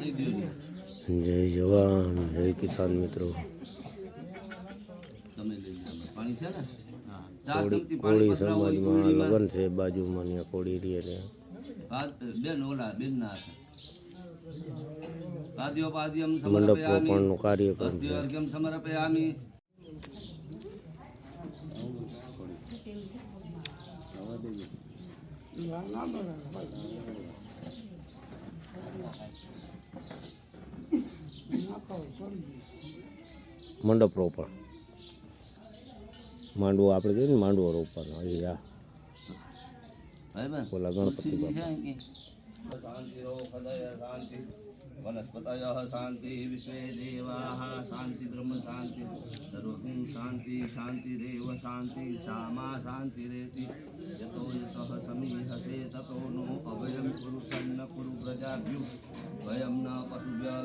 જય જવાન જય કિસાન મિત્રો. કોળી સમાજમાં લગ્ન છે બાજુમાં ત્યાં કોળી રહે છે. ઓલા બેન ના. મંડપ રોપણનો કાર્યક્રમ છે મંડપ રોપણ. માંડવો આપણે કહીએ ને માંડવો રોપવાનો. એ આ ઓલા ગણપતિ બાપા. છે કે? શાંતિરો પદય શાંતિ વનસ્પતય શાંતિ વિશ્વે દેવાઃ શાંતિ બ્રહ્મ શાંતિ સર્વગુણ શાંતિ શાંતિ દેવ શાંતિ શામા શાંતિ રેતિ યતો યતઃ સમીહસે તતો નો અભયમ કુરુ સન્ન કુરુ પ્રજાભ્યુ ભયમ ન પશુભ્ય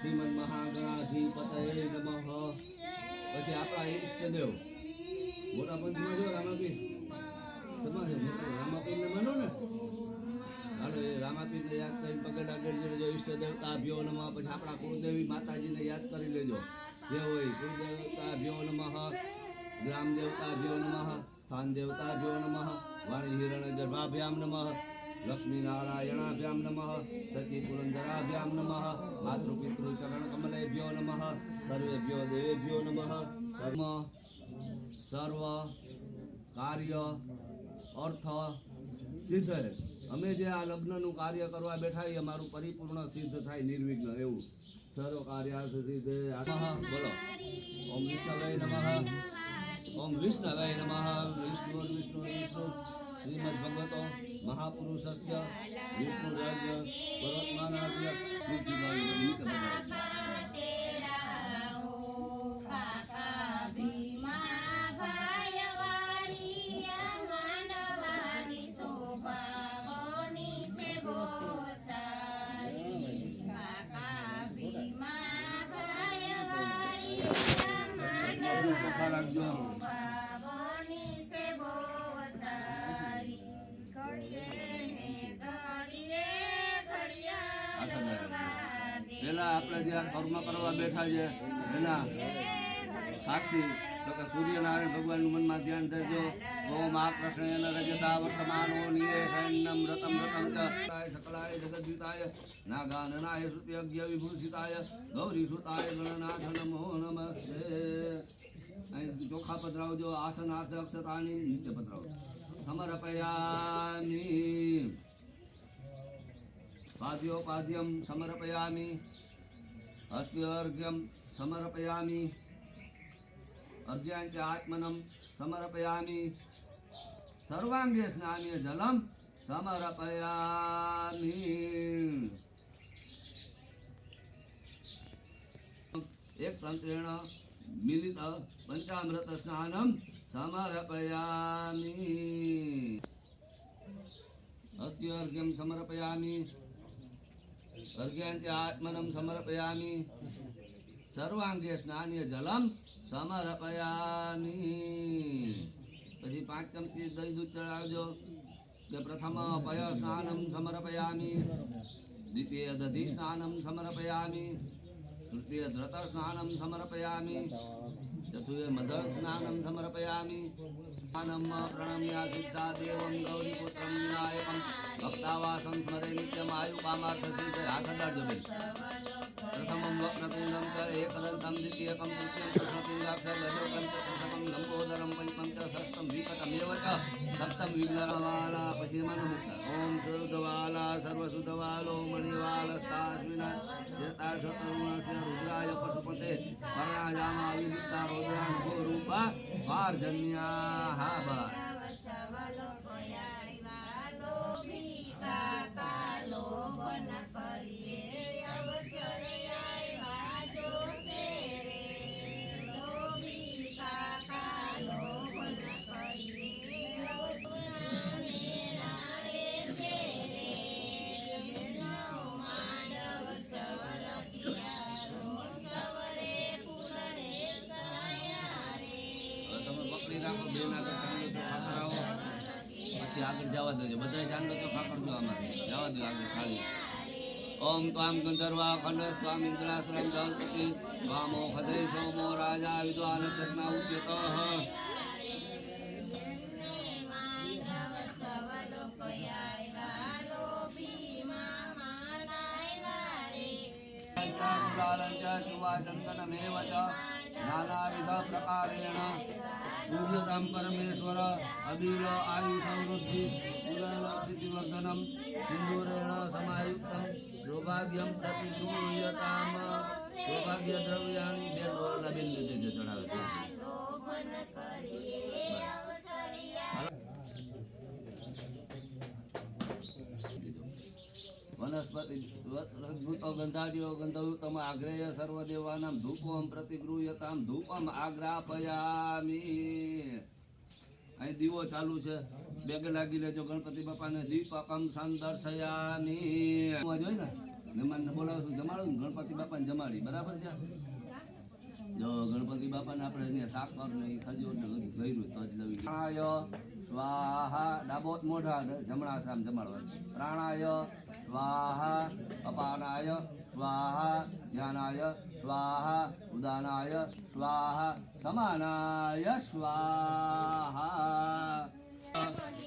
શ્રીમદ મહાગણાધિપતય નમઃ. પછી આપણા ઈષ્ટદેવ મોટા પંથમાં જો રામાપીર, સમાજ રામાપીરને માનો ને? હાલો, એ રામાપીરને યાદ કરીને પગે લાગી લેજો ઈષ્ટદેવતાભ્યો નમઃ. પછી આપણા કુળદેવી માતાજીને યાદ કરી લેજો. જે હોય કુળદેવતાભ્યો નમઃ ગ્રામ દેવતાભ્યો નમઃ સ્થાન દેવતાભ્યો નમઃ, વાણી હિરણ ગર્ભાભ્યામ નમઃ લક્ષ્મી નારાયણાભ્યામ નમઃ સચી પુરંદરાભ્યામ નમઃ માતૃ પિતૃ ચરણ કમલેભ્યો નમઃ સર્વેભ્યો દેવેભ્યો નમઃ કર્મ સર્વ કાર્ય અર્થ સિદ્ધ અમે જે આ લગ્નનું કાર્ય કરવા બેઠા એ અમારું પરિપૂર્ણ સિદ્ધ થાય, નિર્વિઘ્ન, એવું। સર્વ કાર્યાર્થ સિદ્ધ બોલો। ઓમ વિષ્ણવે નમઃ, ઓમ વિષ્ણવે નમઃ, વિષ્ણુ વિષ્ણુ વિષ્ણુ, શ્રીમદ ભગવતો મહાપુરુષસ્ય વિષ્ણુ રાજ્ય પર્વતમાનાદ્ય તુલસીદાય નિમિત્ત બનાય પેલા આપણે જે આ કર્મ કરવા બેઠા છે, એના સાક્ષી, તો કે સૂર્યનારાયણ ભગવાનનું મનમાં ધ્યાન ધરજો. ઓમ આ કૃષ્ણ રજતા વર્તમાનો નિવેશન્નમ રતમ રતમ ચ. સકલાય જગદ્વિતાય નાગાનનાય શ્રુત્યજ્ઞ વિભૂષિતાય ગૌરી સુતાય ગણનાથ નમો નમસ્તે. અહીં ચોખા પધરાવજો આસન આસ અક્ષતાની નિત્ય પધરાવજો. સમર્પયામી. પાદ્યોપાદ્યમ સમર્પયામિ અસ્ત્યર્ઘ્યમ સમર્પયામિ અર્ઘ્યાંચ આત્મનમ સમર્પયામિ સર્વાંગે સ્નાન્ય જલમ સમર્પયામિ એક તંત્રેણ મિલિત પંચામૃત સ્નાનમ સમર્પયામિ અસ્ત્યર્ઘ્યમ સમર્પયામિ અર્ઘ્યાંચ આત્મનમ સમર્પયામી. સર્વાંગે સ્નાનીય જલમ સમર્પયામી. પછી પાંચ ચમચી દહીં દૂધ ચડાવજો. કે પ્રથમ પય સ્નાનમ સમર્પયામી. દ્વિતીય દધિ સ્નાનમ સમર્પયામી. તૃતીય ધ્રત સ્નાનમ સમર્પયામી. ચતુર્ય મધર સ્નાનમ સમર્પયામિ. ప్రణమ్యాశిషాదేవం గౌరీపుత్రం వినాయకం భక్తావాసం స్మరే నిత్యమాయుపామార్థసిద్ధయాఖండార్జుని ప్రథమం వక్రతుండం ఏకదంతం ద్వితీయకం తృతీయం కృష్ణపిండాక్షరలోకం చతుర్థకం లంబోదరం పంచపంచసష్టం వీకటమేవ చ సప్తం విఘ్నరవాలా పశ్చిమను ఓం సుధవాలా సర్వసుధవాలో మణివాలస్తాస్మిన చేతాశతరుణస్య రుద్రాయ పశుపతే వరణాజామా విదిత్త రుద్రానుభూరూప વિઘ્નવાલા જન્યા હા ઓમ દેજો બધા ચાંદલો તો ખાકર જો આમાં જવા દો આગળ ખાલી. ઓમ ત્વામ ગંધર્વા ખંડ સ્વામ ઇન્દ્રાશ્રમ જલપતિ વામો ખદય સોમો રાજા વિદ્વાન સજ્ઞા ઉચ્યત. પંચાકુલાલંચ ચુવાચંદનમેવ ચ. નાનાવિધ પ્રકારેણ. પૂજ્યતામ પરમેશ્વર અબીલ આયુષવૃદ્ધિ પુરાણવર્ધનમ સિંદૂરેણ સમાયુક્તમ સૌભાગ્યમ પ્રતિગૃહ્યતામ સૌભાગ્ય દ્રવ્યાણી બે ડોલના બેન જે ચડાવે છે વનસ્પતિ અદ્ભુતો ગંધાડીઓ ગંધયુતમ આગ્રેય સર્વદેવાનામ ધૂપમ પ્રતિગૃહ્યતામ ધૂપમ આગ્રાપયામી અહીં દીવો ચાલુ છે. બેગ લાગી લેજો ગણપતિ બાપાને. દીપકમ સંદર્શયામી જોઈ ને? મહેમાનને બોલાવું જમાડું ગણપતિ બાપાને જમાડી. બરાબર છે? જો ગણપતિ બાપાને આપણે અહીંયા સાકર ને ખજો ને બધું ભર્યું તો જ લવી પ્રાણાય સ્વાહા ડાબો મોઢા જમણા આમ જમાડવા પ્રાણાય સ્વાહા અપાનાય સ્વાહા ધ્યાનાય સ્વાહા ઉદાનાય સ્વાહા સમાનાય સ્વાહા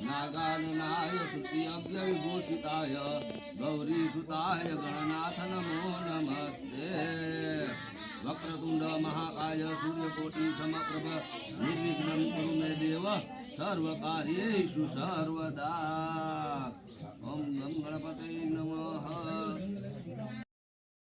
નાગાનનાય સુપ્રિયજ્ઞ વિભૂષિતાય ગૌરીસુતાય ગણનાથ નમો નમસ્તે વક્રતુંડ મહાકાય સૂર્યકોટી સમપ્રભ નિર્વિઘ્નમ કુરુ મે દેવ સર્વકાર્યેષુ સર્વદા ઓમ ગણપતે નમઃ